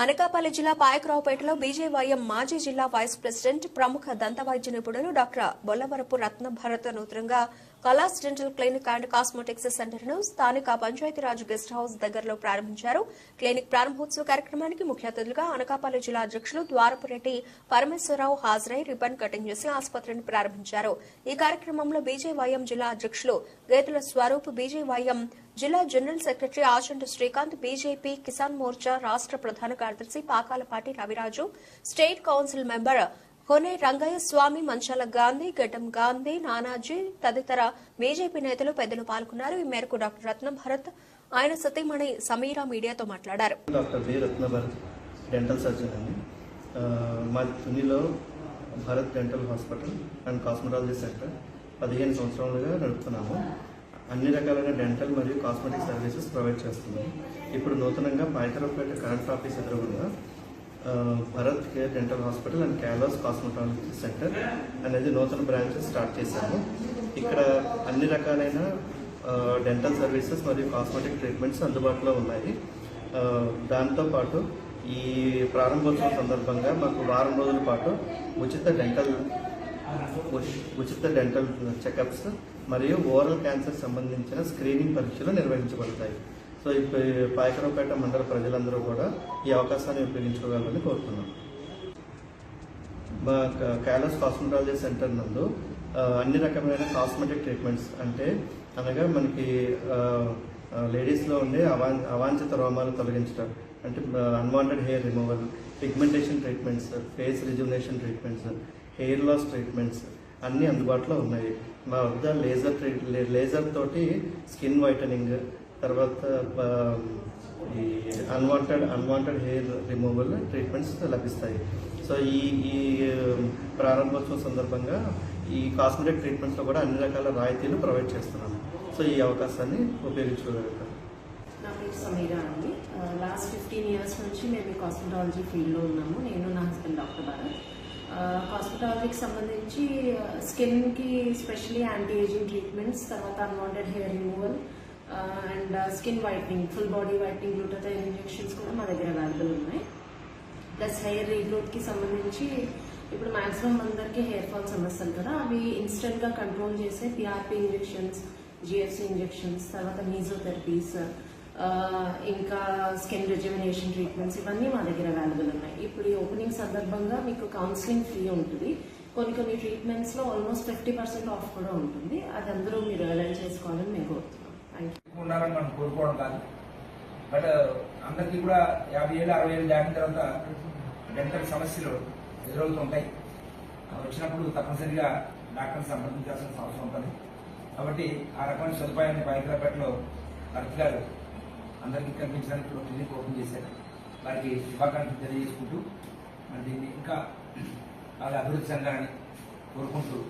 అనకాపల్లి జిల్లా పాయకరావుపేటలో బీజేవైఎం మాజీ జిల్లా వైస్ ప్రెసిడెంట్ ప్రముఖ దంత వైద్య నిపుణులు డాక్టర్ బొల్లవరపు రత్న భరత్ నూతనంగా కలాస్ డెంటల్ క్లినిక్ అండ్ కాస్మోటిక్స్ సెంటర్ను స్థానిక పంచాయతీరాజ్ గెస్ట్ హౌస్ దగ్గరలో ప్రారంభించారు. క్లినిక్ ప్రారంభోత్సవ కార్యక్రమానికి ముఖ్య అతిథులుగా అనకాపల్లి జిల్లా అధ్యక్షులు ద్వారపురెడ్డి పరమేశ్వరరావు హాజరై రిబ్బన్ కటింగ్ చేసి ఆసుపత్రిని ప్రారంభించారు. ఈ కార్యక్రమంలో బీజేవైఎం జిల్లా అధ్యక్షులు గేతుల స్వరూప్ బీజేవైఎం జిల్లా general secretary Achanta Srikanth BJP Kisan Morcha రాష్ట్ర ప్రధాన కార్యదర్శి Pakalapati Raviraju state council member Kone Rangaiah Swamy మంచాల గాంధీ గడ్డం గాంధీ నానాజీ తదితర బీజేపీ నేతలు పెద్దలు పాల్గొన్నారు. ఈ మేరకు డాక్టర్ రత్న భరత్ ఆయన సతీమణి సమీరా మీడియాతో మాట్లాడారు. Doctor B. Ratnabharat dental surgeon అండి. మా తునిలో Bharat dental hospital and cosmetology centre పదిహేను సంవత్సరాలుగా నడుపుతున్నాము. అన్ని రకాలైన డెంటల్ మరియు కాస్మెటిక్ సర్వీసెస్ ప్రొవైడ్ చేస్తున్నాము. ఇప్పుడు నూతనంగా పాయకరపేట కరెంట్ ఆఫీస్ ఎదురుగుండా Bharat care dental hospital and క్యాలోస్ cosmetology centre అనేది నూతన బ్రాంచెస్ స్టార్ట్ చేశాము. ఇక్కడ అన్ని రకాలైన డెంటల్ సర్వీసెస్ మరియు కాస్మెటిక్ ట్రీట్మెంట్స్ అందుబాటులో ఉన్నాయి. దాంతోపాటు ఈ ప్రారంభోత్సవం సందర్భంగా మాకు వారం రోజుల పాటు ఉచిత డెంటల్ ఉచిత డెంటల్ చెకప్స్ మరియు ఓరల్ క్యాన్సర్ సంబంధించిన స్క్రీనింగ్ పరీక్షలు నిర్వహించబడతాయి. సో ఇప్పుడు పాయకరావుపేట మండల ప్రజలందరూ కూడా ఈ అవకాశాన్ని ఉపయోగించుకోగలరని కోరుతున్నాం. మా కైలాస్ క్యాలస్ కాస్మెటాలజీ సెంటర్ నందు అన్ని రకమైన కాస్మెటిక్ ట్రీట్మెంట్స్ అంటే అనగా మనకి లేడీస్లో ఉండే అవాం అవాంఛిత రోమాలు తొలగించడం అంటే unwanted hair removal pigmentation treatments face rejuvenation treatments hair loss treatments అన్నీ అందుబాటులో ఉన్నాయి. మా వద్ద లేజర్ ట్రీట్ లేజర్ తోటి స్కిన్ వైటనింగ్ తర్వాత ఈ unwanted unwanted hair removal treatments లభిస్తాయి. సో ఈ ఈ ప్రారంభోత్సవం సందర్భంగా ఈ కాస్మెటిక్ ట్రీట్మెంట్స్లో కూడా అన్ని రకాల రాయితీలు ప్రొవైడ్ చేస్తున్నాము. సో ఈ అవకాశాన్ని ఉపయోగించుకోగలుగుతాం. నా పేరు సమీరా అండి. లాస్ట్ ఫిఫ్టీన్ ఇయర్స్ నుంచి మేము కాస్మెటాలజీ ఫీల్డ్లో ఉన్నాము. నేను నా హస్బెండ్ డాక్టర్ భారత్. కాస్మెటాలజీకి సంబంధించి స్కిన్కి స్పెషలీ యాంటీ ఏజింగ్ ట్రీట్మెంట్స్ తర్వాత unwanted hair removal skin whitening full body whitening glutathione injections కూడా మా దగ్గర అవైలబుల్ ఉన్నాయి. ప్లస్ హెయిర్ రీగ్రోత్కి సంబంధించి ఇప్పుడు మాక్సిమం అందరికీ హెయిర్ ఫాల్ సమస్యలు కదా అవి ఇన్స్టెంట్గా కంట్రోల్ చేసే పిఆర్పి ఇంజెక్షన్స్ జిఎఫ్సి ఇంజెక్షన్స్ తర్వాత మీజోథెరపీస్ ఇంకా స్కిన్ రిజమినేషన్ ట్రీట్మెంట్స్ ఇవన్నీ మా దగ్గర అవైలబుల్ ఉన్నాయి. ఇప్పుడు ఈ ఓపెనింగ్ సందర్భంగా మీకు కౌన్సిలింగ్ ఫ్రీ ఉంటుంది. కొన్ని కొన్ని ట్రీట్మెంట్స్లో ఆల్మోస్ట్ ఫిఫ్టీ పర్సెంట్ ఆఫ్ కూడా ఉంటుంది. అది అందరూ మీరు అలైన్ చేసుకోవాలని మేము కోరుతున్నాం ఉండాలని మనం కోరుకోవడం కాదు. బట్ అందరికీ కూడా యాభై ఏళ్ళు అరవై ఏళ్ళు దాటిన తర్వాత డెంటల్ సమస్యలు ఎదురవుతుంటాయి అవి వచ్చినప్పుడు తప్పనిసరిగా డాక్టర్ని సంప్రదించాల్సిన అవసరం ఉంటుంది. కాబట్టి ఆ రకమైన సదుపాయాన్ని బైకరాపేటలో భరత్ గారు అందరికీ కల్పించడానికి క్లినిక్ ఓపెన్ చేశారు. వారికి శుభాకాంక్షలు తెలియజేసుకుంటూ మరి దీన్ని ఇంకా వాళ్ళ అభివృద్ధి చెందాలని కోరుకుంటూ